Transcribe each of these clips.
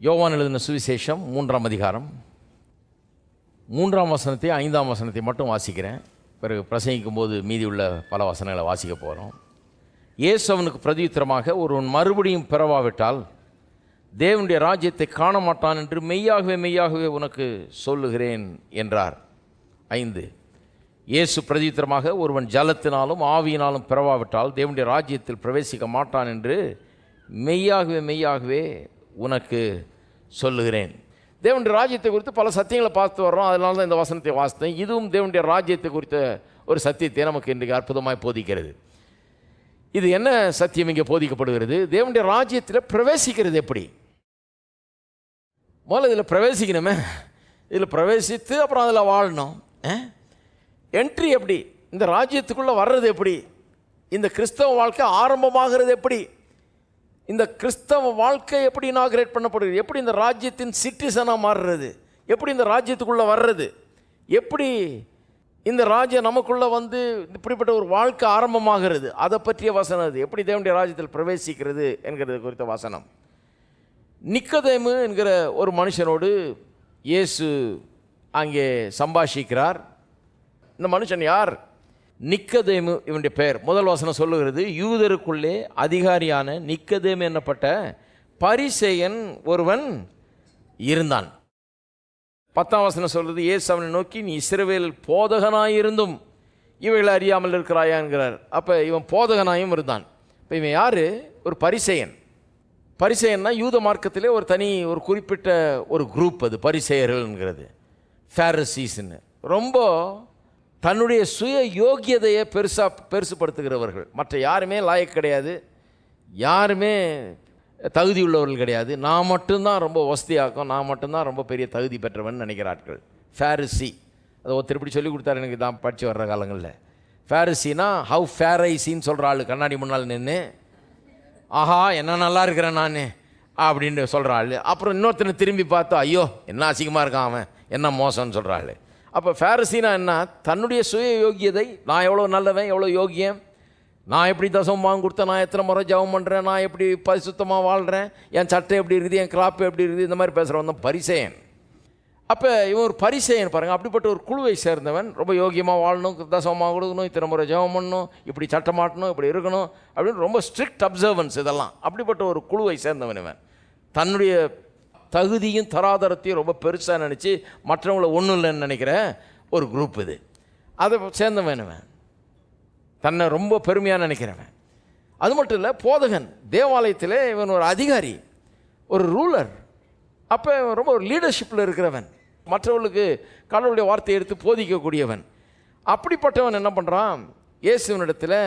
யோவான் எழுதின சுவிசேஷம் மூன்றாம் அதிகாரம். மூன்றாம் வசனத்தை ஐந்தாம் வசனத்தை மட்டும் வாசிக்கிறேன். பிறகு பிரசங்கிக்கும் போது மீதி உள்ள பல வசனங்களை வாசிக்க போகிறோம் இயேசு அவனுக்கு பிரதியுத்தரமாக ஒருவன் மறுபடியும் பிறவாவிட்டால் தேவனுடைய ராஜ்யத்தை காண மாட்டான் என்று மெய்யாகவே மெய்யாகவே உனக்கு சொல்லுகிறேன் என்றார். ஐந்து. இயேசு பிரதியுத்தரமாக ஒருவன் ஜலத்தினாலும் ஆவியினாலும் பிறவாவிட்டால் தேவனுடைய ராஜ்யத்தில் பிரவேசிக்க மாட்டான் என்று மெய்யாகவே மெய்யாகவே உனக்கு சொல்லுகிறேன். தேவனுடைய ராஜ்யத்தை குறித்து பல சத்தியங்களை பார்த்து வர்றோம். அதனால தான் இந்த வசனத்தை வாசித்தேன். இதுவும் தேவனுடைய ராஜ்யத்தை குறித்த ஒரு சத்தியத்தை நமக்கு இன்றைக்கு அற்புதமாய் போதிக்கிறது. இது என்ன சத்தியம்? இங்கே போதிக்கப்படுகிறது. தேவனுடைய ராஜ்யத்தில் பிரவேசிக்கிறது எப்படி? முதல்ல இதில் பிரவேசிக்கணுமே. இதில் பிரவேசித்து அப்புறம் அதில் வாழணும். என்ட்ரி எப்படி? இந்த ராஜ்யத்துக்குள்ளே வர்றது எப்படி? இந்த கிறிஸ்தவ வாழ்க்கை ஆரம்பமாகிறது எப்படி? இந்த கிறிஸ்தவ வாழ்க்கை எப்படி இனாகிரேட் பண்ணப்படுகிறது? எப்படி இந்த ராஜ்யத்தின் சிட்டிசனாக மாறுறது? எப்படி இந்த ராஜ்யத்துக்குள்ளே வர்றது? எப்படி இந்த ராஜ்யம் நமக்குள்ளே வந்து இப்படிப்பட்ட ஒரு வாழ்க்கை ஆரம்பமாகிறது? அதை பற்றிய வசனம் அது. எப்படி தேவனுடைய ராஜ்யத்தில் பிரவேசிக்கிறது என்கிறது குறித்த வசனம். நிக்கதேமு என்கிற ஒரு மனுஷனோடு இயேசு அங்கே சம்பாஷிக்கிறார். இந்த மனுஷன் யார்? நிக்கதேமு இவனுடைய பெயர். முதல் வசனம் சொல்லுகிறது யூதருக்குள்ளே அதிகாரியான நிக்கதேமு என்னப்பட்ட பரிசேயன் ஒருவன் இருந்தான். பத்தாம் வசனம் சொல்கிறது இயேசு அவனை நோக்கி நீ இஸ்ரவேல் போதகனாயிருந்தும் இவைகளை அறியாமல் இருக்கிறாயான்கிறார் அப்போ இவன் போதகனாயும் இருந்தான். இப்போ இவன் யார்? ஒரு பரிசேயன். பரிசெயன்னா யூத மார்க்கத்திலே ஒரு தனி ஒரு குறிப்பிட்ட ஒரு குரூப் அது பரிசெயர்கள்ங்கிறது. ஃபேரசீஸ்ன்னு ரொம்ப தன்னுடைய சுய யோக்கியதையை பெருசாக பெருசுப்படுத்துகிறவர்கள் மற்ற யாருமே லாயக் கிடையாது. யாருமே தகுதி உள்ளவர்கள் கிடையாது. நான் மட்டும்தான் ரொம்ப வசதியாக்கும். நான் மட்டும்தான் ரொம்ப பெரிய தகுதி பெற்றவன் நினைக்கிறார்கள். ஃபேரிசி அதை ஒருத்தர் இப்படி சொல்லி கொடுத்தாரு. எனக்கு தான் படித்து வர்ற காலங்களில். ஃபேரிசினா ஹவு ஃபேரைசின்னு சொல்கிற ஆள். கண்ணாடி முன்னால் நின்று ஆஹா என்ன நல்லா இருக்கிறேன் நான் அப்படின்னு சொல்கிற ஆள். அப்புறம் இன்னொருத்தனை திரும்பி பார்த்தா ஐயோ என்ன அசிங்கமாக இருக்கான் அவன்? என்ன மோசம்னு சொல்கிற ஆள். அப்போ ஃபேரசினா என்ன? தன்னுடைய சுய யோகியதை நான் எவ்வளோ நல்லவன் எவ்வளோ யோகியம் நான் எப்படி தசம் வாங்கி கொடுத்தேன்? நான் எத்தனை முறை ஜெபம் பண்ணுறேன் நான் எப்படி பரிசுத்தமாக வாழ்கிறேன் என் சட்டை எப்படி இருக்குது? என் கிராப்பு எப்படி இருக்குது? இந்த மாதிரி பேசுகிறவன் தான் பரிசேயன். அப்போ இவன் ஒரு பரிசேயன் பாருங்கள் அப்படிப்பட்ட ஒரு குழுவை சேர்ந்தவன் ரொம்ப யோகியமாக வாழணும் தசமாக கொடுக்கணும் இத்தனை முறை ஜெபம் பண்ணணும் இப்படி சட்டம் மாட்டணும் இப்படி இருக்கணும் அப்படின்னு ரொம்ப ஸ்ட்ரிக்ட் அப்சர்வன்ஸ் இதெல்லாம். அப்படிப்பட்ட ஒரு குழுவை சேர்ந்தவன் இவன். தன்னுடைய தகுதியும் தராதரத்தையும் ரொம்ப பெருசாக நினச்சி மற்றவங்கள ஒன்றும் இல்லைன்னு நினைக்கிற ஒரு குரூப் இது. அதை சேர்ந்த வேணுவன் தன்னை ரொம்ப பெருமையாக நினைக்கிறவன். அது மட்டும் இல்லை போதகன். தேவாலயத்தில் இவன் ஒரு அதிகாரி ஒரு ரூலர் அப்போ இவன் ரொம்ப ஒரு லீடர்ஷிப்பில் இருக்கிறவன். மற்றவர்களுக்கு கடவுளுடைய வார்த்தையை எடுத்து போதிக்கக்கூடியவன். அப்படிப்பட்டவன் என்ன பண்ணுறான் இயேசுவனிடத்தில்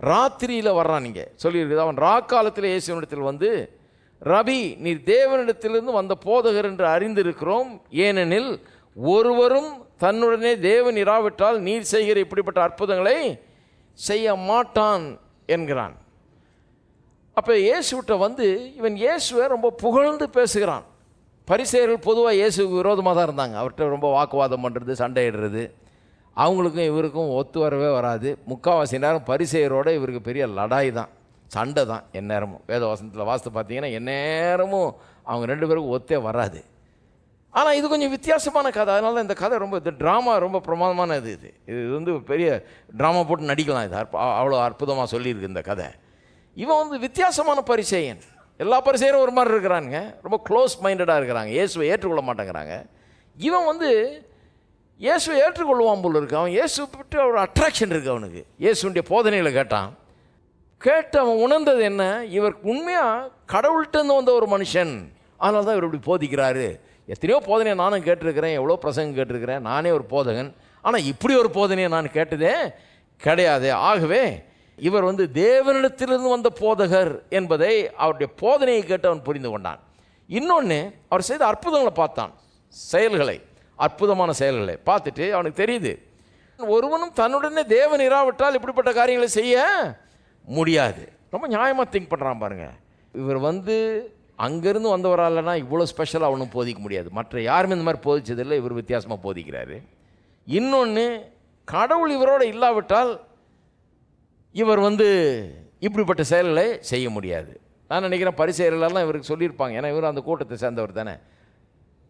ராத்திரியில் வர்றான் நீங்கள் சொல்லியிருக்குது அவன் ராக்காலத்தில் இயேசுவனிடத்தில் வந்து ரபி நீர் தேவனிடத்திலிருந்து வந்த போதகர் என்று அறிந்திருக்கிறோம். ஏனெனில் ஒருவரும் தன்னுடனே தேவன் இராவிட்டால் நீர் செய்கிற இப்படிப்பட்ட அற்புதங்களை செய்ய மாட்டான் என்கிறான். அப்போ இயேசுகிட்ட வந்து இவன் இயேசுவை ரொம்ப புகழ்ந்து பேசுகிறான். பரிசெயர்கள் பொதுவாக இயேசுக்கு விரோதமாக தான் இருந்தாங்க. அவர்கிட்ட ரொம்ப வாக்குவாதம் பண்ணுறது சண்டையிடுறது அவங்களுக்கும் இவருக்கும் ஒத்து வரவே வராது. முக்கால்வாசி நேரம் பரிசெயரோடு இவருக்கு பெரிய லடாய் தான். சண்டை தான் எந்நேரமும். வேத வசனத்தில் வாசித்து பார்த்தீங்கன்னா எந்நேரமும் அவங்க ரெண்டு பேருக்கும் ஒத்தே வராது. ஆனால் இது கொஞ்சம் வித்தியாசமான கதை. அதனால இந்த கதை ரொம்ப இந்த ட்ராமா ரொம்ப பிரமாதமான இது. இது இது வந்து பெரிய ட்ராமா போட்டு நடிக்கலாம். இது அற்ப அவ்வளோ அற்புதமாக சொல்லியிருக்கு இந்த கதை. இவன் வந்து வித்தியாசமான பரிசெயன். எல்லா பரிசெயரும் ஒரு மாதிரி இருக்கிறானுங்க. ரொம்ப க்ளோஸ் மைண்டடாக இருக்கிறாங்க. இயேசுவை ஏற்றுக்கொள்ள மாட்டேங்கிறாங்க. இவன் வந்து இயேசுவை ஏற்றுக்கொள்வான் போல் இருக்கு. அவன் இயேசு விட்டு ஒரு அட்ராக்ஷன் இருக்குது அவனுக்கு. இயேசுடைய போதனையில் கேட்டான். கேட்டு அவன் உணர்ந்தது என்ன? இவர் உண்மையாக கடவுள்கிட்ட வந்த ஒரு மனுஷன். அதனால தான் இவர் இப்படி போதிக்கிறாரு. எத்தனையோ போதனையை நானும் கேட்டிருக்கிறேன். எவ்வளோ பிரசங்கம் கேட்டிருக்கிறேன். நானே ஒரு போதகன். ஆனால் இப்படி ஒரு போதனையை நான் கேட்டதே கிடையாது. ஆகவே இவர் வந்து தேவனிடத்திலிருந்து வந்த போதகர் என்பதை அவருடைய போதனையை கேட்டு அவன் புரிந்து கொண்டான். இன்னொன்று அவர் செய்த அற்புதங்களை பார்த்தான். செயல்களை அற்புதமான செயல்களை பார்த்துட்டு அவனுக்கு தெரியுது. ஒருவனும் தன்னுடனே தேவன் இராவிட்டால் இப்படிப்பட்ட காரியங்களை செய்ய முடியாது. ரொம்ப நியாயமாக திங்க் பண்ணுறான் பாருங்க. இவர் வந்து அங்கேருந்து வந்தவராலனா இவ்வளோ ஸ்பெஷலாக அவனும் போதிக்க முடியாது. மற்ற யாருமே இந்த மாதிரி போதிச்சதில்லை இவர் வித்தியாசமாக போதிக்கிறாரு. இன்னொன்று கடவுள் இவரோட இல்லாவிட்டால் இவர் வந்து இப்படிப்பட்ட செயல்களை செய்ய முடியாது. நான் நினைக்கிறேன் பரிசெயரெல்லாம் இவருக்கு சொல்லியிருப்பாங்க. ஏன்னா இவர் அந்த கூட்டத்தை சேர்ந்தவர் தானே.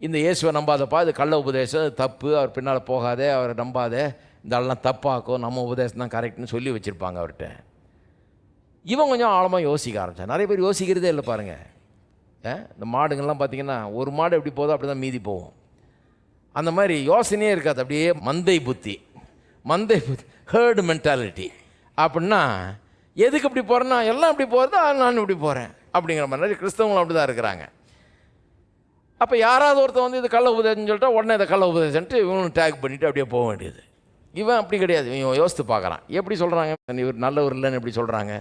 இந்த இயேசுவை நம்பாதப்பா இது கள்ள உபதேசம் தப்பு அவர் பின்னால் போகாதே அவரை நம்பாதே இந்த ஆளெல்லாம் தப்பாக்கும் நம்ம உபதேசம் தான் கரெக்ட்னு சொல்லி வச்சுருப்பாங்க அவர்கிட்ட. இவன் கொஞ்சம் ஆழமாக யோசிக்க ஆரம்பித்தான் நிறைய பேர் யோசிக்கிறதே இல்லை பாருங்கள் இந்த மாடுங்கள்லாம் பார்த்தீங்கன்னா ஒரு மாடு எப்படி போதோ அப்படி தான் மீதி போகும். அந்த மாதிரி யோசனையே இருக்காது. அப்படியே மந்தை புத்தி. மந்தை புத்தி ஹேர்டு மென்டாலிட்டி அப்படின்னா எதுக்கு இப்படி போகிறேன்னா எல்லாம் இப்படி போகிறதோ நான் இப்படி போகிறேன் அப்படிங்கிற மாதிரி. நிறைய கிறிஸ்தவங்களும் அப்படி தான் இருக்கிறாங்க. அப்போ யாராவது ஒருத்தன் வந்து இது கள்ள உபதேசம்னு சொல்லிட்டா உடனே இதை கள்ள உபதேசம்ட்டு இவனும் டேக் பண்ணிவிட்டு அப்படியே போக வேண்டியது. இவன் அப்படி கிடையாது. இவன் யோசித்து பார்க்குறான். எப்படி சொல்கிறாங்க இவர் நல்லவர் இல்லைன்னு எப்படி சொல்கிறாங்க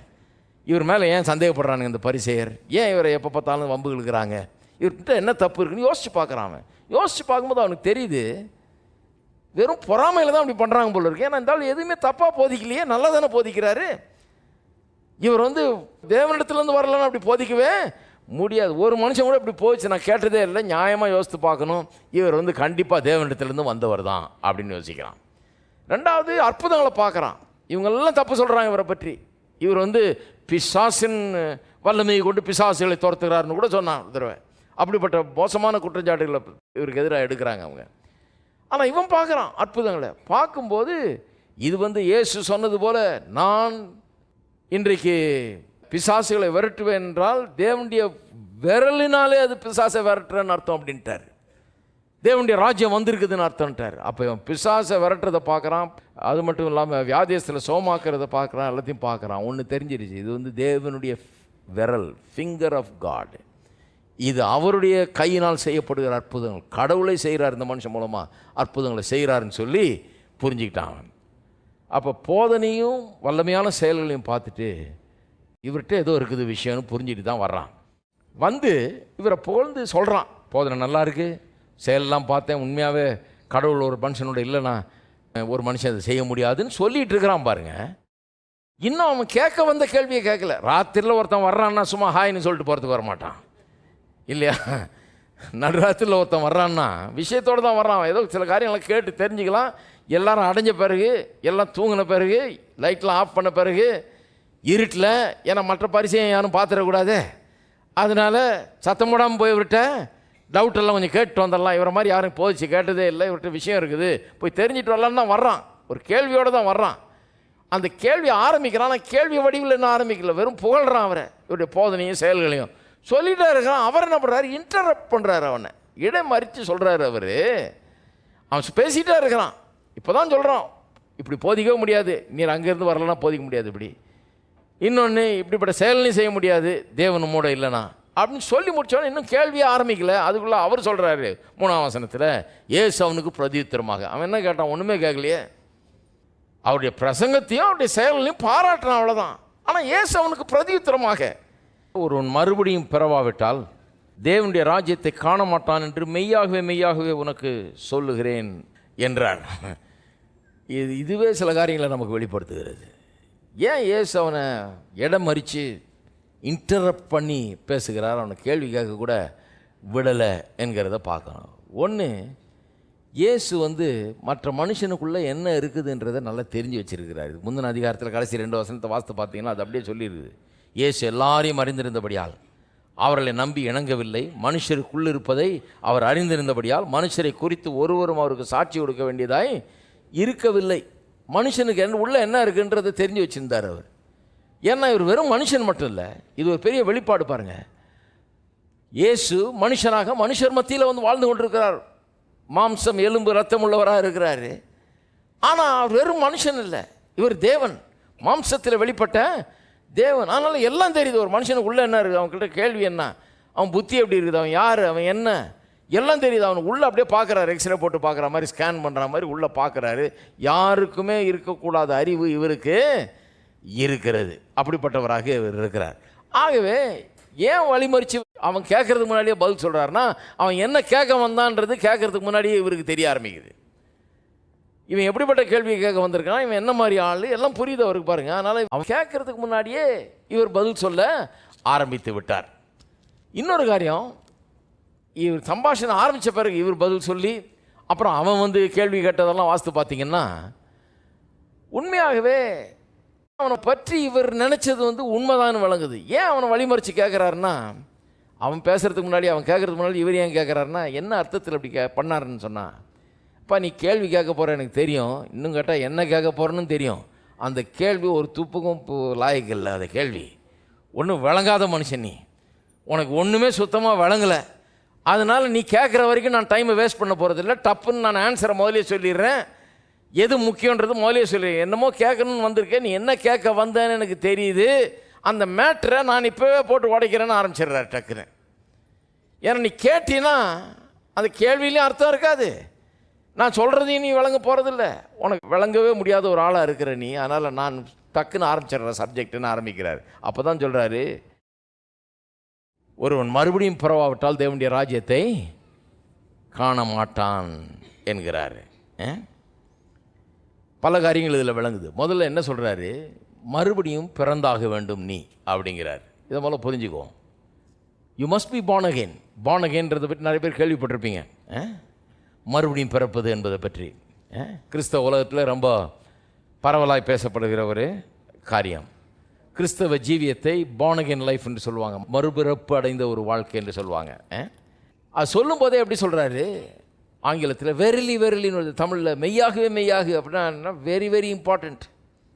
இவர் மேலே ஏன் சந்தேகப்படுறானுங்க இந்த பரிசெயர்? ஏன் இவரை எப்போ பார்த்தாலும் வம்பு இழுக்கிறாங்க இவர்கிட்ட என்ன தப்பு இருக்குன்னு யோசித்து பார்க்குறான் அவன். யோசித்து பார்க்கும்போது அவனுக்கு தெரியுது வெறும் பொறாமையில் தான் அப்படி பண்ணுறாங்க போல இருக்கு. ஏன்னா இருந்தாலும் எதுவுமே தப்பாக போதிக்கலையே நல்லா தானே போதிக்கிறாரு. இவர் வந்து தேவனிடத்துலேருந்து வரலன்னு அப்படி போதிக்கவே முடியாது. ஒரு மனுஷன் கூட இப்படி போச்சு நான் கேட்டதே இல்லை நியாயமாக யோசித்து பார்க்கணும். இவர் வந்து கண்டிப்பாக தேவனிடத்துலேருந்து வந்தவர் தான் அப்படின்னு யோசிக்கிறான். ரெண்டாவது அற்புதங்களை பார்க்குறான். இவங்கெல்லாம் தப்பு சொல்கிறாங்க இவரை பற்றி. இவர் வந்து பிசாசின் வல்லமையை கொண்டு பிசாசுகளை துரத்துகிறாருன்னு கூட சொன்னான் தடவை. அப்படிப்பட்ட மோசமான குற்றச்சாட்டுகளை இவருக்கு எதிராக எடுக்கிறாங்க அவங்க. ஆனால் இவன் பார்க்குறான் அற்புதங்களை. பார்க்கும்போது இது வந்து இயேசு சொன்னது போல நான் இன்றைக்கு பிசாசுகளை விரட்டுவேன் என்றால் தேவனுடைய விரலினாலே அது பிசாசை விரட்டுறேன்னு அர்த்தம் அப்படின்ட்டார். தேவனுடைய ராஜ்யம் வந்திருக்குதுன்னு அர்த்தம்ட்டார் அப்போ பிசாசை விரட்டுறதை பார்க்குறான். அது மட்டும் இல்லாமல் வியாதியத்தில் சோமாக்கிறத பார்க்குறான் எல்லாத்தையும் பார்க்குறான். ஒன்று தெரிஞ்சிருச்சு. இது வந்து தேவனுடைய விரல் ஃபிங்கர் ஆஃப் காட் இது அவருடைய கையினால் செய்யப்படுகிற அற்புதங்கள். கடவுளை செய்கிறார் இந்த மனுஷன் மூலமாக அற்புதங்களை செய்கிறாருன்னு சொல்லி புரிஞ்சுக்கிட்டான் அப்போ போதனையும் வல்லமையான செயல்களையும் பார்த்துட்டு இவர்கிட்ட ஏதோ இருக்குது விஷயம்னு புரிஞ்சுட்டு தான் வர்றான். வந்து இவரை புகழ்ந்து சொல்கிறான் போதனை நல்லா இருக்குது செயலெல்லாம் பார்த்தேன். உண்மையாகவே கடவுள் ஒரு மனுஷனோட இல்லைண்ணா ஒரு மனுஷன் அதை செய்ய முடியாதுன்னு சொல்லிட்டு இருக்கிறான் பாருங்க. இன்னும் அவன் கேட்க வந்த கேள்வியை கேட்கல. ராத்திரியில் ஒருத்தன் வர்றான்னா சும்மா ஹாய்னு சொல்லிட்டு போகிறதுக்கு வரமாட்டான் இல்லையா? நடுராத்திரியில் ஒருத்தன் வர்றான்னா விஷயத்தோடு தான் வர்றான். அவன் ஏதோ சில காரியங்களை கேட்டு தெரிஞ்சுக்கலாம். எல்லாரும் அடைஞ்ச பிறகு எல்லாம் தூங்கின பிறகு லைட்லாம் ஆஃப் பண்ண பிறகு இருட்டில் ஏன்னா மற்ற பரிசையும் யாரும் பார்த்துடக்கூடாதே. அதனால் சத்தம் போடாமல் போய் விட்டேன் டவுட்டெல்லாம் கொஞ்சம் கேட்டு வந்துடலாம். இவரை மாதிரி யாரும் போதிச்சு கேட்டதே இல்லை. இவர்கிட்ட விஷயம் இருக்குது. போய் தெரிஞ்சிட்டு வரலான்னு தான் வர்றான். ஒரு கேள்வியோடு தான் வர்றான். அந்த கேள்வி ஆரம்பிக்கிறான். ஆனால் கேள்வி வடிவில் இன்னும் ஆரம்பிக்கல. வெறும் புகழ்றான் அவரை. இவருடைய போதனையும் செயல்களையும். சொல்லிட்டே இருக்கிறான் அவர் என்ன பண்ணுறாரு இன்டரப்ட் பண்ணுறாரு அவனை. இடம் மறித்து சொல்கிறாரு அவர். அவன் பேசிகிட்டே இருக்கிறான். இப்போ தான் சொல்கிறான் இப்படி போதிக்கவே முடியாது. நீர் அங்கேருந்து வரலன்னா போதிக்க முடியாது இப்படி. இன்னொன்று இப்படிப்பட்ட செயலையும் செய்ய முடியாது. தேவன் மூட இல்லைனா. அப்படின்னு சொல்லி முடிச்சோன்னே இன்னும் கேள்வியே ஆரம்பிக்கல. அதுக்குள்ளே அவர் சொல்கிறாரு மூணாம் வசனத்தில் ஏசு அவனுக்கு பிரதியுத்தரமாக. அவன் என்ன கேட்டான்? ஒன்றுமே கேட்கலையே. அவருடைய பிரசங்கத்தையும் அவருடைய செயலையும் பாராட்டினான் அவ்வளோதான் ஆனால் ஏசு அவனுக்கு பிரதியுத்தரமாக. ஒருவன் மறுபடியும் பிறவாவிட்டால் தேவனுடைய ராஜ்யத்தை காண மாட்டான் என்று மெய்யாகவே மெய்யாகவே உனக்கு சொல்லுகிறேன் என்றார் இது இதுவே சில காரியங்களை நமக்கு வெளிப்படுத்துகிறது. ஏன் ஏசு அவனை இடம் மறித்து இன்டரப்ட் பண்ணி பேசுகிறார். அவனை கேள்வி கேட்க கூட விடலை என்கிறத பார்க்கணும். ஒன்று இயேசு வந்து மற்ற மனுஷனுக்குள்ளே என்ன இருக்குதுன்றதை நல்லா தெரிஞ்சு வச்சிருக்கிறார். இது முந்தின அதிகாரத்தில் கடைசி ரெண்டு வசனத்தை வாஸ்து பார்த்தீங்கன்னா அது அப்படியே சொல்லியிருக்குது இயேசு எல்லாரையும் அறிந்திருந்தபடியால் அவர்களை நம்பி இணங்கவில்லை. மனுஷருக்குள் இருப்பதை அவர் அறிந்திருந்தபடியால் மனுஷரை குறித்து ஒருவரும் அவருக்கு சாட்சி கொடுக்க வேண்டியதாய் இருக்கவில்லை. மனுஷனுக்கு என்ன உள்ளே என்ன இருக்குன்றதை தெரிஞ்சு வச்சிருந்தார் அவர். ஏன்னா இவர் வெறும் மனுஷன் மட்டும் இல்லை இது ஒரு பெரிய வெளிப்பாடு பாருங்கள் இயேசு மனுஷனாக மனுஷர் மத்தியில் வந்து வாழ்ந்து கொண்டிருக்கிறார். மாம்சம் எலும்பு ரத்தம் உள்ளவராக இருக்கிறாரு. ஆனால் அவர் வெறும் மனுஷன் இல்லை இவர் தேவன். மாம்சத்தில் வெளிப்பட்ட தேவன். அதனால் எல்லாம் தெரியுது ஒரு மனுஷனுக்கு உள்ள என்ன இருக்குது? அவன்கிட்ட கேள்வி என்ன? அவன் புத்தி எப்படி இருக்குது? அவன் யார்? அவன் என்ன? எல்லாம் தெரியுது அவன் உள்ளே அப்படியே பார்க்குறாரு எக்ஸ்ரே போட்டு பார்க்குற மாதிரி ஸ்கேன் பண்ணுற மாதிரி உள்ளே பார்க்குறாரு யாருக்குமே இருக்கக்கூடாத அறிவு இவருக்கு இருக்கிறது. அப்படிப்பட்டவராக இவர் இருக்கிறார். ஆகவே ஏன் வழிமறிச்சு அவன் கேட்கறதுக்கு முன்னாடியே பதில் சொல்கிறாருன்னா அவன் என்ன கேட்க வந்தான்றது கேட்கறதுக்கு முன்னாடியே இவருக்கு தெரிய ஆரம்பிக்குது. இவன் எப்படிப்பட்ட கேள்வியை கேட்க வந்திருக்கான் இவன் என்ன மாதிரி ஆள் எல்லாம் புரியுது அவருக்கு பாருங்க. அதனால் அவன் கேட்கறதுக்கு முன்னாடியே இவர் பதில் சொல்ல ஆரம்பித்து விட்டார். இன்னொரு காரியம் இவர் சம்பாஷணை ஆரம்பித்த பிறகு இவர் பதில் சொல்லி அப்புறம் அவன் வந்து கேள்வி கேட்டதெல்லாம் வாஸ்து பார்த்தீங்கன்னா உண்மையாகவே அவனை பற்றி இவர் நினைச்சது வந்து உண்மைதான் விளங்குது. ஏன் அவனை வழிமறிச்சு கேட்குறாருன்னா அவன் பேசுறதுக்கு முன்னாடி அவன் கேட்கறதுக்கு முன்னாடி இவர் ஏன் கேட்குறாருன்னா என்ன அர்த்தத்தில் அப்படி கே பண்ணாருன்னு சொன்னான் அப்பா நீ கேள்வி கேட்க போகிற எனக்கு தெரியும். இன்னும் கேட்டால் என்ன கேட்க போகிறேன்னு தெரியும். அந்த கேள்வி ஒரு துப்புக்கும் பு- லாயக்கு இல்லை அந்த கேள்வி. ஒன்றும் விளங்காத மனுஷன் நீ. உனக்கு ஒன்றுமே சுத்தமாக விளங்கலை. அதனால் நீ கேட்குற வரைக்கும் நான் டைமை வேஸ்ட் பண்ண போகிறதில்ல டப்புன்னு நான் ஆன்சரை முதலே சொல்லிடுறேன். எது முக்கியன்றது முதலே சொல்லி. என்னமோ கேட்கணும்னு வந்திருக்கேன். நீ என்ன கேட்க வந்தேன்னு எனக்கு தெரியுது. அந்த மேட்ரை நான் இப்போவே போட்டு உடைக்கிறேன்னு ஆரம்பிச்சிடுறாரு டக்குன்னு. ஏன்னா நீ கேட்டினா அந்த கேள்வியிலையும் அர்த்தம் இருக்காது. நான் சொல்கிறதையும் நீ விளங்க போகிறதில்ல உனக்கு விளங்கவே முடியாத ஒரு ஆளாக இருக்கிற நீ. அதனால் நான் டக்குன்னு ஆரம்பிச்சிடுறேன் சப்ஜெக்ட்னு ஆரம்பிக்கிறார். அப்போ தான் சொல்கிறாரு ஒருவன் மறுபடியும் புறவாவிட்டால் தேவனுடைய ராஜ்யத்தை காண மாட்டான் என்கிறாரு. ஆ? பல காரியங்கள் இதில் விளங்குது. முதல்ல என்ன சொல்கிறாரு மறுபடியும் பிறந்தாக வேண்டும் நீ அப்படிங்கிறார். இதை முதல்ல புரிஞ்சுக்குவோம். You must be born again born அகெயின்றதை பற்றி நிறைய பேர் கேள்விப்பட்டிருப்பீங்க. ஆ? மறுபடியும் பிறப்பது என்பதை பற்றி. ஆ? கிறிஸ்தவ உலகத்தில் ரொம்ப பரவலாய் பேசப்படுகிற ஒரு காரியம். கிறிஸ்தவ ஜீவியத்தை born லைஃப் என்று சொல்லுவாங்க. மறுபிறப்பு அடைந்த ஒரு வாழ்க்கை என்று சொல்லுவாங்க. ஆ? அது சொல்லும்போதே எப்படி சொல்கிறாரு ஆங்கிலத்தில் வெரிலி வெரிலின்னு வருது. தமிழில் மெய்யாகவே மெய்யாகு அப்படின்னா வெரி வெரி இம்பார்ட்டண்ட்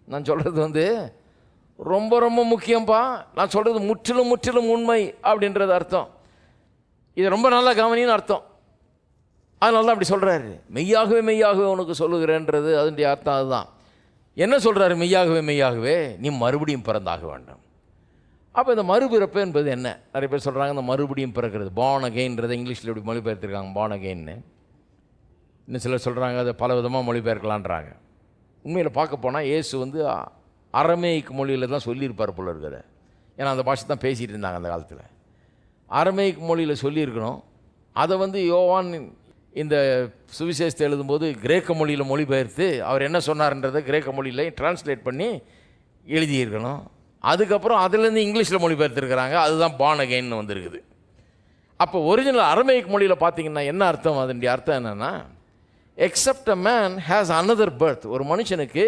நான் சொல்கிறது வந்து ரொம்ப ரொம்ப முக்கியம்ப்பா நான் சொல்கிறது முற்றிலும் முற்றிலும் உண்மை அப்படின்றது அர்த்தம். இது ரொம்ப நல்லா கவனின்னு அர்த்தம். அதனால தான் அப்படி சொல்கிறாரு மெய்யாகவே மெய்யாகவே உனக்கு சொல்லுகிறேன்றது அதனுடைய அர்த்தம் அதுதான். என்ன சொல்கிறாரு மெய்யாகவே மெய்யாகவே? நீ மறுபடியும் பிறந்தாக வேண்டும். அப்போ இந்த மறுபிறப்பு என்பது என்ன? நிறைய பேர் சொல்கிறாங்க இந்த மறுபடியும் பிறக்கிறது. பான் அகெயின்றதை இங்கிலீஷில் இப்படி மொழிபெயர்த்திருக்காங்க? பான் அகெயின்னு இன்னும் சிலர் சொல்கிறாங்க அதை பல விதமாக மொழிபெயர்க்கலான்றாங்க. உண்மையில் பார்க்க போனால் இயேசு வந்து அரமேய்க்கு மொழியில் தான் சொல்லியிருப்பார் போல இருக்கிற ஏன்னா அந்த பாஷை தான் பேசிகிட்டு இருந்தாங்க அந்த காலத்தில். அரமேய்க்கு மொழியில் சொல்லியிருக்கணும். அதை வந்து யோவான் இந்த சுவிசேஷத்தை எழுதும்போது கிரேக்க மொழியில் மொழிபெயர்த்து அவர் என்ன சொன்னார்ன்றதை கிரேக்க மொழியில் டிரான்ஸ்லேட் பண்ணி எழுதியிருக்கணும். அதுக்கப்புறம் அதுலேருந்து இங்கிலீஷில் மொழிபெயர்த்துருக்கிறாங்க. அதுதான் பான் வந்திருக்குது. அப்போ ஒரிஜினல் அரமேய்க்கு மொழியில் பார்த்தீங்கன்னா என்ன அர்த்தம்? அதனுடைய அர்த்தம் என்னென்னா except a man has another birth ஒரு மனுஷனுக்கு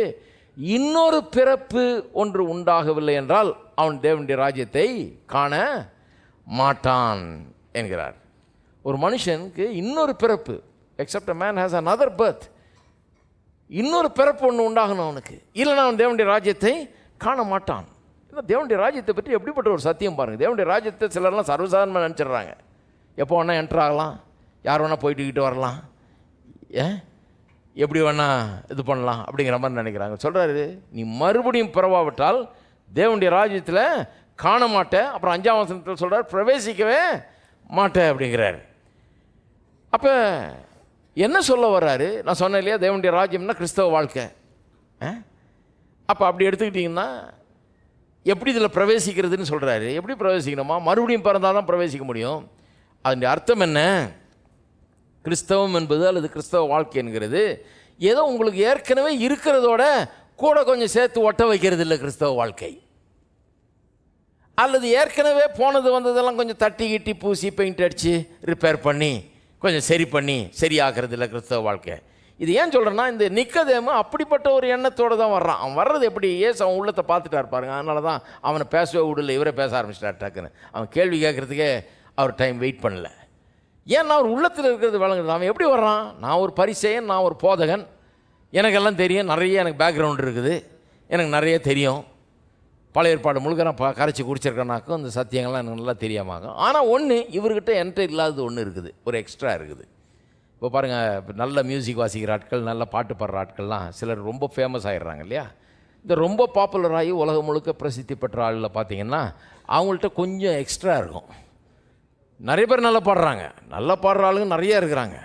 இன்னொரு பிறப்பு ஒன்று உண்டாகவில்லை என்றால் அவன் தேவனுடைய ராஜ்யத்தை காண மாட்டான் என்கிறார். ஒரு மனுஷனுக்கு இன்னொரு பிறப்பு except a man has another birth இன்னொரு பிறப்பு ஒன்று உண்டாகணும் அவனுக்கு. இல்லைன்னா அவன் தேவனுடைய ராஜ்யத்தை காண மாட்டான். இல்லை தேவனுடைய ராஜ்யத்தை பற்றி எப்படிப்பட்ட ஒரு சத்தியம் பாருங்கள் தேவனுடைய ராஜ்யத்தை சிலர்லாம் சர்வசாதாரணமாக நினச்சிடுறாங்க. எப்போ வேணால் என்ட்ரு ஆகலாம். யார் வேணால் போயிட்டுக்கிட்டு வரலாம். ஏன் எப்படி வேணால் இது பண்ணலாம் அப்படிங்கிற மாதிரி நினைக்கிறாங்க. சொல்கிறாரு நீ மறுபடியும் பிறவாவிட்டால் தேவனுடைய ராஜ்யத்தில் காண மாட்டேன். அப்புறம் அஞ்சாம் வசனத்தில் சொல்கிறார் பிரவேசிக்கவே மாட்டேன் அப்படிங்கிறார். அப்போ என்ன சொல்ல வர்றாரு? நான் சொன்னேன் இல்லையா தேவனுடைய ராஜ்யம்னா கிறிஸ்தவ வாழ்க்கை. அப்போ அப்படி எடுத்துக்கிட்டிங்கன்னா எப்படி இதில் பிரவேசிக்கிறதுன்னு சொல்கிறாரு எப்படி பிரவேசிக்கணுமா? மறுபடியும் பிறந்தால் தான் பிரவேசிக்க முடியும். அதனுடைய அர்த்தம் என்ன? கிறிஸ்தவம் என்பது அல்லது கிறிஸ்தவ வாழ்க்கை என்கிறது. ஏதோ உங்களுக்கு ஏற்கனவே இருக்கிறதோட கூட கொஞ்சம் சேர்த்து ஒட்ட வைக்கிறது இல்லை கிறிஸ்தவ வாழ்க்கை. அல்லது ஏற்கனவே போனது வந்ததெல்லாம் கொஞ்சம் தட்டி கிட்டி பூசி பெயிண்ட் அடித்து ரிப்பேர் பண்ணி கொஞ்சம் சரி பண்ணி சரியாகிறது இல்லை கிறிஸ்தவ வாழ்க்கை. இது ஏன் சொல்கிறேன்னா இந்த நிக்கதேமு அப்படிப்பட்ட ஒரு எண்ணத்தோடு தான் வர்றான். அவன் வர்றது எப்படி? ஏசு அவன் உள்ளத்தை பார்த்துட்டா இருப்பாருங்க அதனால தான் அவனை பேசவே விடல. இவரே பேச ஆரம்பிச்சிட்டார் டக்குன்னு. அவன் கேள்வி கேட்குறதுக்கே அவர் டைம் வெயிட் பண்ணல. ஏன்னா அவர் உள்ளத்தில் இருக்கிறது வழங்குறது? அவன் எப்படி வர்றான்? நான் ஒரு பரிசெயன் நான் ஒரு போதகன். எனக்கெல்லாம் தெரியும் நிறைய எனக்கு பேக்ரவுண்ட் இருக்குது. எனக்கு நிறைய தெரியும். பழைய ஏற்பாடு முழுக்க நான் ப- கரைச்சி குடிச்சிருக்கேனாக்கும் இந்த சத்தியங்கள்லாம் எனக்கு நல்லா தெரியாமாகும் ஆனால் ஒன்று இவர்கிட்ட என்கிட்ட இல்லாதது ஒன்று இருக்குது. ஒரு எக்ஸ்ட்ரா இருக்குது. இப்போ பாருங்கள் இப்போ நல்ல மியூசிக் வாசிக்கிற ஆட்கள் நல்ல பாட்டு பாடுற ஆட்கள்லாம் சிலர் ரொம்ப ஃபேமஸ் ஆகிடுறாங்க இல்லையா? இந்த ரொம்ப பாப்புலராகி உலகம் முழுக்க பிரசித்தி பெற்ற ஆளில் பார்த்தீங்கன்னா அவங்கள்ட்ட கொஞ்சம் எக்ஸ்ட்ரா இருக்கும். நிறைய பேர் நல்லா பாடுறாங்க. நல்லா பாடுற ஆளுங்க நிறைய இருக்கிறாங்க.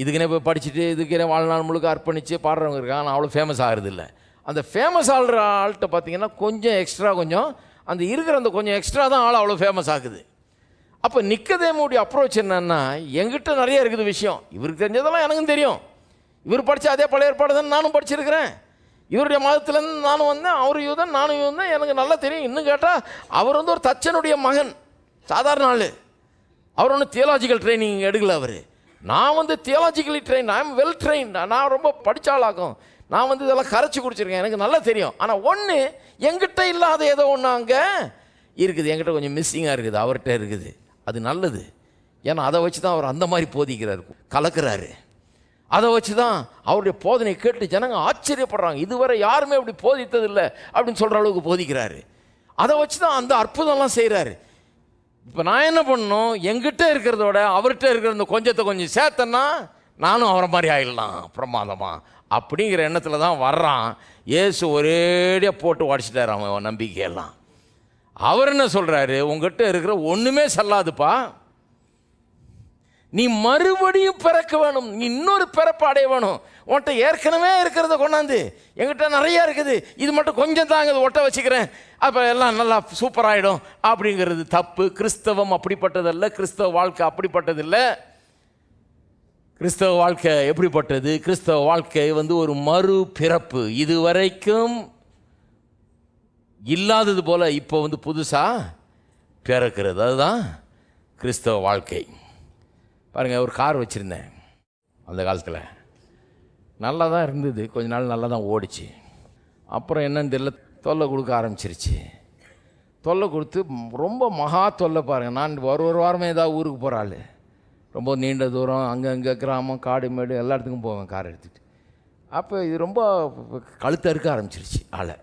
இதுக்குனே போய் படிச்சுட்டு இதுக்குன்னே வாழ்நாள் முழுக்க அர்ப்பணித்து பாடுறவங்க இருக்காங்க. ஆனால் அவ்வளோ ஃபேமஸ் ஆகிறது இல்லை அந்த ஃபேமஸ் ஆகிற ஆள்கிட்ட பார்த்தீங்கன்னா கொஞ்சம் எக்ஸ்ட்ரா கொஞ்சம் அந்த இருக்கிற அந்த கொஞ்சம் எக்ஸ்ட்ரா தான் ஆள் அவ்வளோ ஃபேமஸ் ஆகுது. அப்போ நிக்கதேமுடைய அப்ரோச் என்னன்னா எங்கிட்ட நிறைய இருக்குது விஷயம். இவருக்கு தெரிஞ்சதெல்லாம் எனக்கும் தெரியும். இவர் படித்த அதே பழைய ஏற்பாடு தான் நானும் படிச்சிருக்கிறேன். இவருடைய மதத்துலேருந்து நானும் வந்தேன் அவர் யூதன் நானும் யூதன் எனக்கு நல்லா தெரியும். இன்னும் கேட்டால் அவர் வந்து ஒரு தச்சனுடைய மகன். சாதாரண ஆள். அவர் ஒன்றும் தியோலாஜிக்கல் ட்ரைனிங் எடுக்கல அவர். நான் வந்து theologically train I am well train நான் ரொம்ப படித்தாளாகும் நான் வந்து இதெல்லாம் கரைச்சி குடிச்சிருக்கேன். எனக்கு நல்லா தெரியும். ஆனால் ஒன்று எங்கிட்ட இல்லாத ஏதோ ஒன்று அங்கே இருக்குது. என்கிட்ட கொஞ்சம் மிஸ்ஸிங்காக இருக்குது. அவர்கிட்ட இருக்குது. அது நல்லது. ஏன்னா அதை வச்சு தான் அவர் அந்த மாதிரி போதிக்கிறார். கலக்கிறாரு. அதை வச்சு தான் அவருடைய போதனை கேட்டு ஜனங்க ஆச்சரியப்படுறாங்க. இதுவரை யாருமே அப்படி போதித்ததில்லை அப்படின்னு சொல்கிற அளவுக்கு போதிக்கிறாரு. அதை வச்சு தான் அந்த அற்புதம்லாம் செய்கிறாரு இப்போ நான் என்ன பண்ணணும்? எங்கிட்ட இருக்கிறதோட அவர்கிட்ட இருக்கிற இந்த கொஞ்சத்தை கொஞ்சம் சேர்த்தேன்னா நானும் அவரை மாதிரி ஆயிடலாம் பிரமாதமாக அப்படிங்கிற எண்ணத்தில் தான் வர்றான். இயேசு ஒரேடியாக போட்டு உடச்சிட்டார் அவன் நம்பிக்கையெல்லாம். அவர் என்ன சொல்கிறாரு உங்ககிட்ட இருக்கிற ஒன்றுமே செல்லாதுப்பா. நீ மறுபடியும் பிறக்க வேணும். நீ இன்னொரு பிறப்பு அடைய வேணும். உன்ட்ட ஏற்கனவே இருக்கிறத கொண்டாந்து. எங்கிட்ட நிறைய இருக்குது. இது மட்டும் கொஞ்சம் தாங்க இது ஒட்ட வச்சுக்கிறேன். அப்போ எல்லாம் நல்லா சூப்பர் ஆகிடும் அப்படிங்கிறது தப்பு. கிறிஸ்தவம் அப்படிப்பட்டதல்ல. கிறிஸ்தவ வாழ்க்கை அப்படிப்பட்டதில்லை. கிறிஸ்தவ வாழ்க்கை எப்படிப்பட்டது? கிறிஸ்தவ வாழ்க்கை வந்து ஒரு மறு பிறப்பு. இதுவரைக்கும் இல்லாதது போல் இப்போ வந்து புதுசாக பிறக்கிறது. அதுதான் கிறிஸ்தவ வாழ்க்கை. பாருங்கள் ஒரு கார் வச்சுருந்தேன். அந்த காலத்தில். நல்லா தான் இருந்தது. கொஞ்ச நாள் நல்லா தான் ஓடிச்சு. அப்புறம் என்னன்னு தெரியல தொல்லை கொடுக்க ஆரம்பிச்சிருச்சு. தொல்லை கொடுத்து ரொம்ப மகா தொல்லை பாருங்கள் நான் ஒரு ஒரு வாரமே ஏதாவது ஊருக்கு போகிற ஆள். ரொம்ப நீண்ட தூரம் அங்கே அங்கே கிராமம் காடு மேடு எல்லா இடத்துக்கும் போவேன் கார் எடுத்துகிட்டு அப்போ இது ரொம்ப கழுத்த அறுக்க ஆரம்பிச்சிருச்சு ஆளை.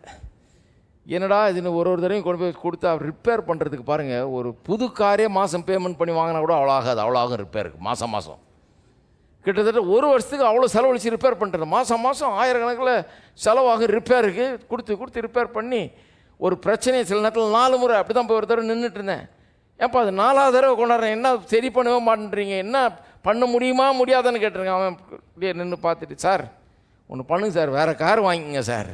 என்னடா இதுன்னு ஒரு ஒரு தடவையும் கொண்டு போய் கொடுத்தா ரிப்பேர் பண்ணுறதுக்கு பாருங்கள் ஒரு புது காரே மாதம் பேமெண்ட் பண்ணி வாங்கினா கூட அவ்வளோ ஆகாது. அவ்வளோ ஆகும் ரிப்பேருக்கு மாதம் மாதம் கிட்டத்தட்ட ஒரு வருஷத்துக்கு அவ்வளோ செலவழித்து ரிப்பேர் பண்ணுறது மாதம் மாதம் ஆயிரக்கணக்கில் செலவாகும் ரிப்பேருக்கு கொடுத்து கொடுத்து ரிப்பேர் பண்ணி ஒரு பிரச்சனையை சில நேரத்தில் நாலு முறை அப்படி தான் போய் ஒரு தடவை நின்றுட்டு இருந்தேன். ஏப்பா அது நாலாவது தடவை கொண்டாடுறேன். என்ன சரி பண்ணவே மாட்டேன்றீங்க? என்ன பண்ண முடியுமா முடியாதான்னு கேட்டிருக்கேன் அவன். அப்படியே நின்று பார்த்துட்டு சார் ஒன்று பண்ணுங்க சார். வேறு கார் வாங்கிங்க சார்.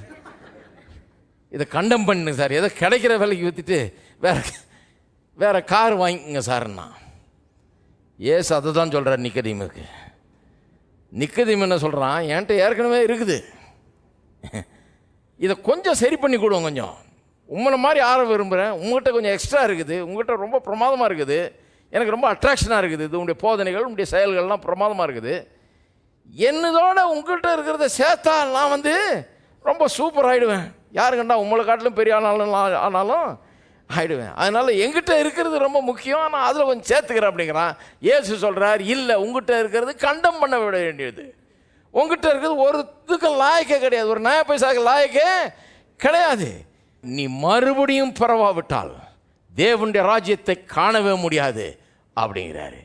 இதை கண்டம் பண்ணுங்க சார். ஏதோ கிடைக்கிற விலைக்கு விற்றுட்டு வேறு வேறு கார் வாங்கிக்கங்க சார்ண்ணா. ஏசு அதை தான் சொல்கிறார் நிக்கதீமுக்கு நிக்கதீம் என்ன சொல்கிறான் என்கிட்ட ஏற்கனவே இருக்குது. இதை கொஞ்சம் சரி பண்ணி கொடுவோம் கொஞ்சம். உங்களை மாதிரி ஆற விரும்புகிறேன் உங்கள்கிட்ட கொஞ்சம் எக்ஸ்ட்ரா இருக்குது. உங்கள்கிட்ட ரொம்ப பிரமாதமாக இருக்குது. எனக்கு ரொம்ப அட்ராக்ஷனாக இருக்குது. இது உங்களுடைய போதனைகள் உங்களுடைய செயல்கள்லாம் பிரமாதமாக இருக்குது. என்னதோட உங்கள்கிட்ட இருக்கிறத சேர்த்தா நான் வந்து ரொம்ப சூப்பர் ஆகிடுவேன் யாரு கண்டா உங்களை காட்டிலும் பெரிய ஆனாலும் ஆனாலும் ஆயிடுவேன். அதனால் எங்கிட்ட இருக்கிறது ரொம்ப முக்கியம். ஆனால் அதில் கொஞ்சம் சேர்த்துக்கிறேன் அப்படிங்கிறான். ஏசு சொல்கிறார் இல்லை உங்ககிட்ட இருக்கிறது கண்டம் பண்ண விட வேண்டியது. உங்ககிட்ட இருக்கிறது ஒரு இதுக்கு லாயக்கே கிடையாது. ஒரு நாய பைசாக்கு லாயக்கே கிடையாது. நீ மறுபடியும் பிறவாவிட்டால் தேவனுடைய ராஜ்யத்தை காணவே முடியாது அப்படிங்கிறாரு.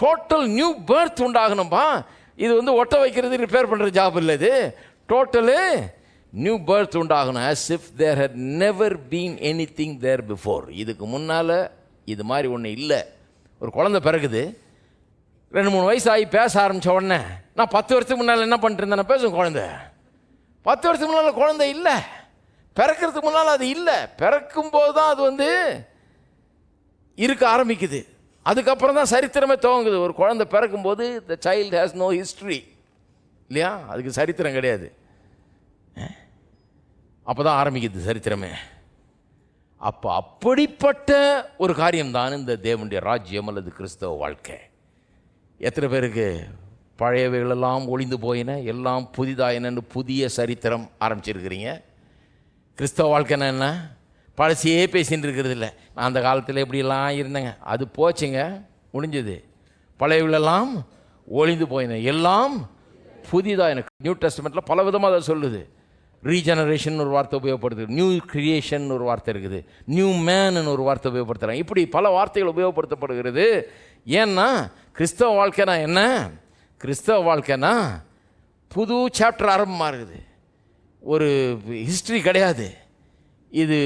டோட்டல் நியூ பேர்த் உண்டாகணும்பா. இது வந்து ஒட்ட வைக்கிறது ரிப்பேர் பண்ணுற ஜாப் இல்லை இது. டோட்டலு நியூ பேர்த் உண்டாகணும் as if there had never been anything there before இதுக்கு முன்னால் இது மாதிரி ஒன்று இல்லை. ஒரு குழந்தை பிறகுது. ரெண்டு மூணு வயசு ஆகி பேச ஆரம்பித்த உடனே நான் பத்து வருஷத்துக்கு முன்னால் என்ன பண்ணிட்டு இருந்தேன் பேசும் குழந்தை. பத்து வருஷத்துக்கு முன்னால் குழந்தை இல்லை. பிறக்கிறதுக்கு முன்னால் அது இல்லை. பிறக்கும்போது தான் அது வந்து இருக்க ஆரம்பிக்குது. அதுக்கப்புறம் தான் சரித்திரமே துவங்குது. ஒரு குழந்தை பிறக்கும்போது the child has no history இல்லையா? அதுக்கு சரித்திரம் கிடையாது. அப்போ தான் ஆரம்பிக்குது சரித்திரமே. அப்போ அப்படிப்பட்ட ஒரு காரியம்தான் இந்த தேவனுடைய ராஜ்யம் அல்லது கிறிஸ்தவ வாழ்க்கை. எத்தனை பேருக்கு பழையவைகளெல்லாம் ஒளிந்து போயின எல்லாம் புதிதாயினன்னு புதிய சரித்திரம் ஆரம்பிச்சிருக்கிறீங்க. கிறிஸ்தவ வாழ்க்கைன்னா என்ன பழசியே பேசின்னு இருக்கிறது இல்லை. நான் அந்த காலத்தில் எப்படியெல்லாம் இருந்தேங்க. அது போச்சுங்க முடிஞ்சது. பழையவிலெல்லாம் ஒளிந்து போயின எல்லாம் புதிதாக எனக்கு. நியூ டெஸ்ட்மெண்ட்டில் பல விதமாக அதை சொல்லுது. ரீஜெனரேஷன் ஒரு வார்த்தை உபயோகப்படுது நியூ கிரியேஷன் ஒரு வார்த்தை இருக்குது. நியூ மேன் ஒரு வார்த்தை உபயோகப்படுத்துகிறாங்க இப்படி பல வார்த்தைகள் உபயோகப்படுத்தப்படுகிறது. ஏன்னா கிறிஸ்தவ வாழ்க்கைனா என்ன? கிறிஸ்தவ வாழ்க்கைனா புது சாப்டர் ஆரம்பமாக இருக்குது. ஒரு ஹிஸ்ட்ரி கிடையாது. இது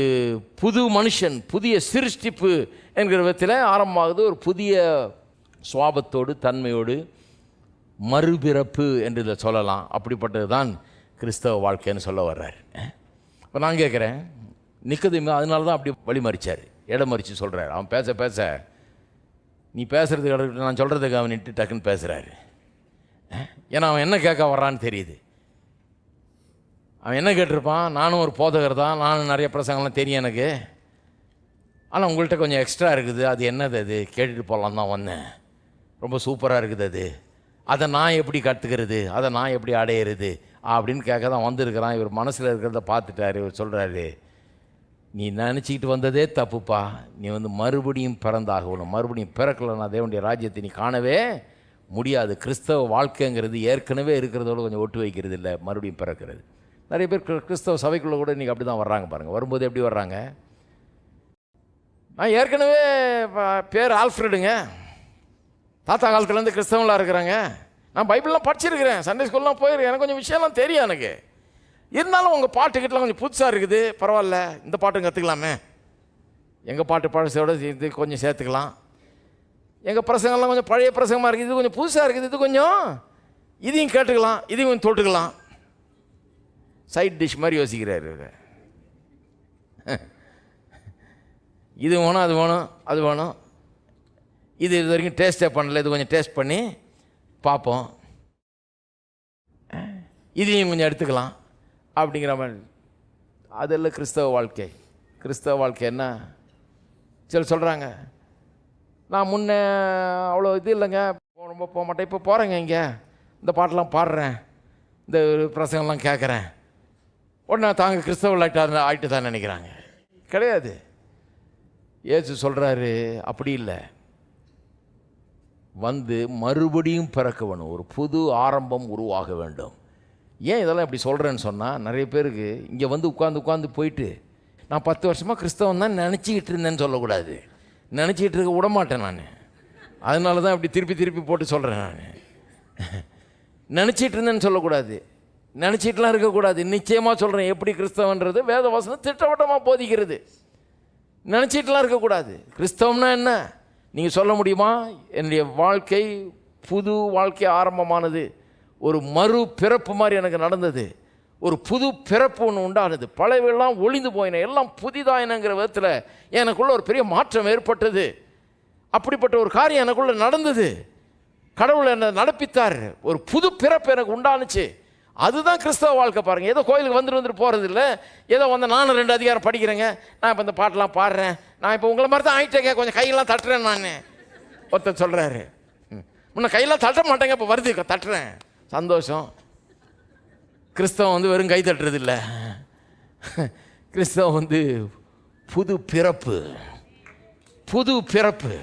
புது மனுஷன் புதிய சிருஷ்டிப்பு என்கிற விதத்தில் ஆரம்பமாகுது. ஒரு புதிய சுவாபத்தோடு தன்மையோடு மறுபிறப்பு என்று இதை சொல்லலாம். அப்படிப்பட்டது தான் கிறிஸ்தவ வாழ்க்கைன்னு சொல்ல வர்றாரு. இப்போ நான் கேட்குறேன் நிற்கதுமே அதனால தான் அப்படி வழிமறிச்சார் இடம் மறித்து சொல்கிறார் அவன் பேச பேச நீ பேசுகிறதுக்கு நான் சொல்கிறதுக்கு அவன் நிட்டு டக்குன்னு பேசுகிறாரு ஏன்னா அவன் என்ன கேட்க வர்றான்னு தெரியுது. அவன் என்ன கேட்டிருப்பான்? நானும் ஒரு போதகர் தான் நானும் நிறைய பிரசங்கம்லாம் தெரியும் எனக்கு. ஆனால் உங்கள்கிட்ட கொஞ்சம் எக்ஸ்ட்ரா இருக்குது. அது என்னது அது? கேட்டுட்டு போகலாம் தான் வந்தேன். ரொம்ப சூப்பராக இருக்குது அது. அதை நான் எப்படி கற்றுக்கிறது அதை நான் எப்படி அடையிறது? அப்படின்னு கேட்க தான் வந்திருக்கிறான். இவர் மனசில் இருக்கிறத பார்த்துட்டாரு. இவர் சொல்கிறாரு நீ நினச்சிக்கிட்டு வந்ததே தப்புப்பா. நீ வந்து மறுபடியும் பிறந்தாகணும் மறுபடியும் பிறக்கலைன்னா தேவனுடைய ராஜ்யத்தை நீ காணவே முடியாது. கிறிஸ்தவ வாழ்க்கைங்கிறது ஏற்கனவே இருக்கிறதோட கொஞ்சம் ஒட்டு வைக்கிறது இல்லை. மறுபடியும் பிறக்கிறது. நிறைய பேர் கிறிஸ்தவ சபைக்குள்ளே கூட இன்றைக்கி அப்படி தான் வர்றாங்க பாருங்கள் வரும்போது எப்படி வர்றாங்க? நான் ஏற்கனவே பேர் ஆல்ஃப்ரெடுங்க. தாத்தா காலத்துலேருந்து கிறிஸ்தவங்களாக இருக்கிறாங்க. நான் பைபிள்லாம் படிச்சிருக்கிறேன். சண்டே ஸ்கூல்லாம் போயிருக்கேன். எனக்கு கொஞ்சம் விஷயம்லாம் தெரியும் எனக்கு. இருந்தாலும் உங்கள் பாட்டுக்கிட்டலாம் கொஞ்சம் புதுசாக இருக்குது. பரவாயில்ல. இந்த பாட்டும் கற்றுக்கலாமே எங்கள் பாட்டு பழசோட இது கொஞ்சம் சேர்த்துக்கலாம். எங்கள் பிரசங்கம்லாம் கொஞ்சம் பழைய பிரசங்கமாக இருக்குது. இது கொஞ்சம் புதுசாக இருக்குது. இது கொஞ்சம் இதையும் கேட்டுக்கலாம். இதையும் கொஞ்சம் தொட்டுக்கலாம். சைட் டிஷ் மாதிரி யோசிக்கிறார் இவரு. இது வேணும் அது வேணும் அது வேணும். இது இது வரைக்கும் டேஸ்ட்டே பண்ணல. இது கொஞ்சம் டேஸ்ட் பண்ணி பார்ப்போம். இதையும் கொஞ்சம் எடுத்துக்கலாம். அப்படிங்கிற மாதிரி. அதெல்லாம் கிறிஸ்தவ வாழ்க்கை. கிறிஸ்தவ வாழ்க்கை என்ன? சில சொல்கிறாங்க நான் முன்னே அவ்வளோ இது இல்லைங்க. போ- ரொம்ப போக மாட்டேன். இப்போ போகிறேங்க இங்கே. இந்த பாட்டெலாம் பாடுறேன். இந்த பிரசங்கம்லாம் கேட்குறேன் உடனே தாங்க கிறிஸ்தவ ஆகிட்டு ஆகிட்டு தான் நினைக்கிறாங்க. கிடையாது. ஏசு சொல்கிறாரு அப்படி இல்லை. வந்து மறுபடியும் பிறக்க வேணும் ஒரு புது ஆரம்பம் உருவாக வேண்டும். ஏன் இதெல்லாம் இப்படி சொல்கிறேன்னு சொன்னால் நிறைய பேருக்கு இங்கே வந்து உட்காந்து உட்காந்து போயிட்டு நான் பத்து வருஷமாக கிறிஸ்தவன் தான் நினச்சிக்கிட்டு இருந்தேன்னு சொல்லக்கூடாது. நினச்சிக்கிட்டு இருக்க விட மாட்டேன் நான். அதனால தான் இப்படி திருப்பி திருப்பி போட்டு சொல்கிறேன் நான். நினச்சிட்டு இருந்தேன்னு சொல்லக்கூடாது. நினச்சிட்டுலாம் இருக்கக்கூடாது. நிச்சயமாக சொல்கிறேன் எப்படி கிறிஸ்தவன்றது? வேத வசனம் திட்டவட்டமாக போதிக்கிறது. நினச்சிட்டுலாம் இருக்கக்கூடாது. கிறிஸ்தவம்னா என்ன? நீங்கள் சொல்ல முடியுமா? என்னுடைய வாழ்க்கை புது வாழ்க்கை ஆரம்பமானது. ஒரு மறு பிறப்பு மாதிரி எனக்கு நடந்தது. ஒரு புது பிறப்பு ஒன்று உண்டானது. பழையவெல்லாம் ஒளிந்து போயின. எல்லாம் புதிதாயினங்கிற விதத்தில் எனக்குள்ள ஒரு பெரிய மாற்றம் ஏற்பட்டது. அப்படிப்பட்ட ஒரு காரியம் எனக்குள்ளே நடந்தது. கடவுள் என்னை நடப்பித்தார். ஒரு புது பிறப்பு எனக்கு உண்டானுச்சு. அதுதான் கிறிஸ்தவ வாழ்க்கை பாருங்கள் ஏதோ கோயிலுக்கு வந்துட்டு வந்துட்டு போகிறது இல்லை ஏதோ வந்து நானும் ரெண்டு அதிகாரம் படிக்கிறேங்க. நான் இப்போ இந்த பாட்டெலாம் பாடுறேன். நான் இப்போ உங்களை மாதிரி தான் ஆயிட்டேங்க. கொஞ்சம் கையெல்லாம் தட்டுறேன் நான். ஒருத்தர் சொல்கிறாரு முன்ன கையெல்லாம் தட்ட மாட்டேங்க. இப்போ வருது. தட்டுறேன். சந்தோஷம். கிறிஸ்தவம் வந்து வெறும் கை தட்டுறது இல்லை கிறிஸ்தவம் வந்து புது பிறப்பு. புது பிறப்பு.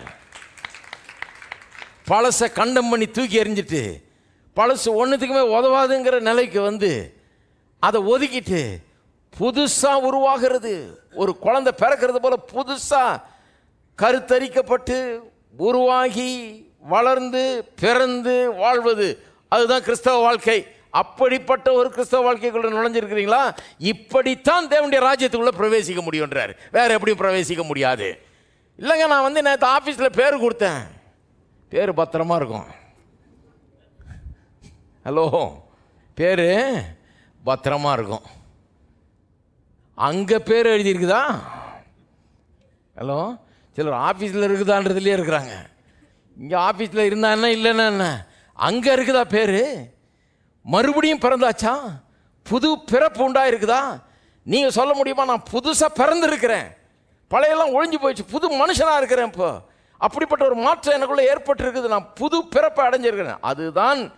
பழசை கண்டம் பண்ணி தூக்கி எறிஞ்சிட்டு பழசு ஒன்றுத்துக்குமே உதவாதுங்கிற நிலைக்கு வந்து அதை ஒதுக்கிட்டு புதுசாக உருவாகிறது. ஒரு குழந்தை பிறக்கிறது போல் புதுசாக கருத்தரிக்கப்பட்டு உருவாகி வளர்ந்து பிறந்து வாழ்வது. அதுதான் கிறிஸ்தவ வாழ்க்கை. அப்படிப்பட்ட ஒரு கிறிஸ்தவ வாழ்க்கைக்குள்ள நுழைஞ்சிருக்கிறீங்களா? இப்படித்தான் தேவனுடைய ராஜ்யத்துக்குள்ளே பிரவேசிக்க முடியுன்றார் வேற எப்படியும் பிரவேசிக்க முடியாது. இல்லைங்க நான் வந்து நேற்று ஆஃபீஸில் பேர் கொடுத்தேன். பேர் பத்திரமா இருக்கும். ஹலோ பேர் பத்திரமா இருக்கும். அங்கே பேர் எழுதியிருக்குதா? ஹலோ சிலர் ஆஃபீஸில் இருக்குதான்றதுலேயே இருக்கிறாங்க. இங்கே ஆஃபீஸில் இருந்தா என்ன இல்லைன்னா என்ன? அங்கே இருக்குதா பேர்? மறுபடியும் பிறந்தாச்சா? புது பிறப்பு உண்டா இருக்குதா நீங்கள் சொல்ல முடியுமா? நான் புதுசாக பிறந்திருக்கிறேன். பழையெல்லாம் ஒழிஞ்சு போயிடுச்சு. புது மனுஷனாக இருக்கிறேன் இப்போ. அப்படிப்பட்ட ஒரு மாற்றம் எனக்குள்ளே ஏற்பட்டிருக்குது. நான் புது பிறப்பை அடைஞ்சிருக்கிறேன். அதுதான்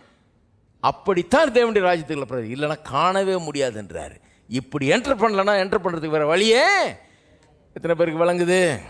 அப்படித்தான் தேவனுடைய ராஜ்யத்துக்குள்ள பிரதி இல்லைன்னா காணவே முடியாதுன்றார். இப்படி என்டர் பண்ணலன்னா என்டர் பண்ணுறதுக்கு வேறு வழியே எத்தனை பேருக்கு விளங்குது?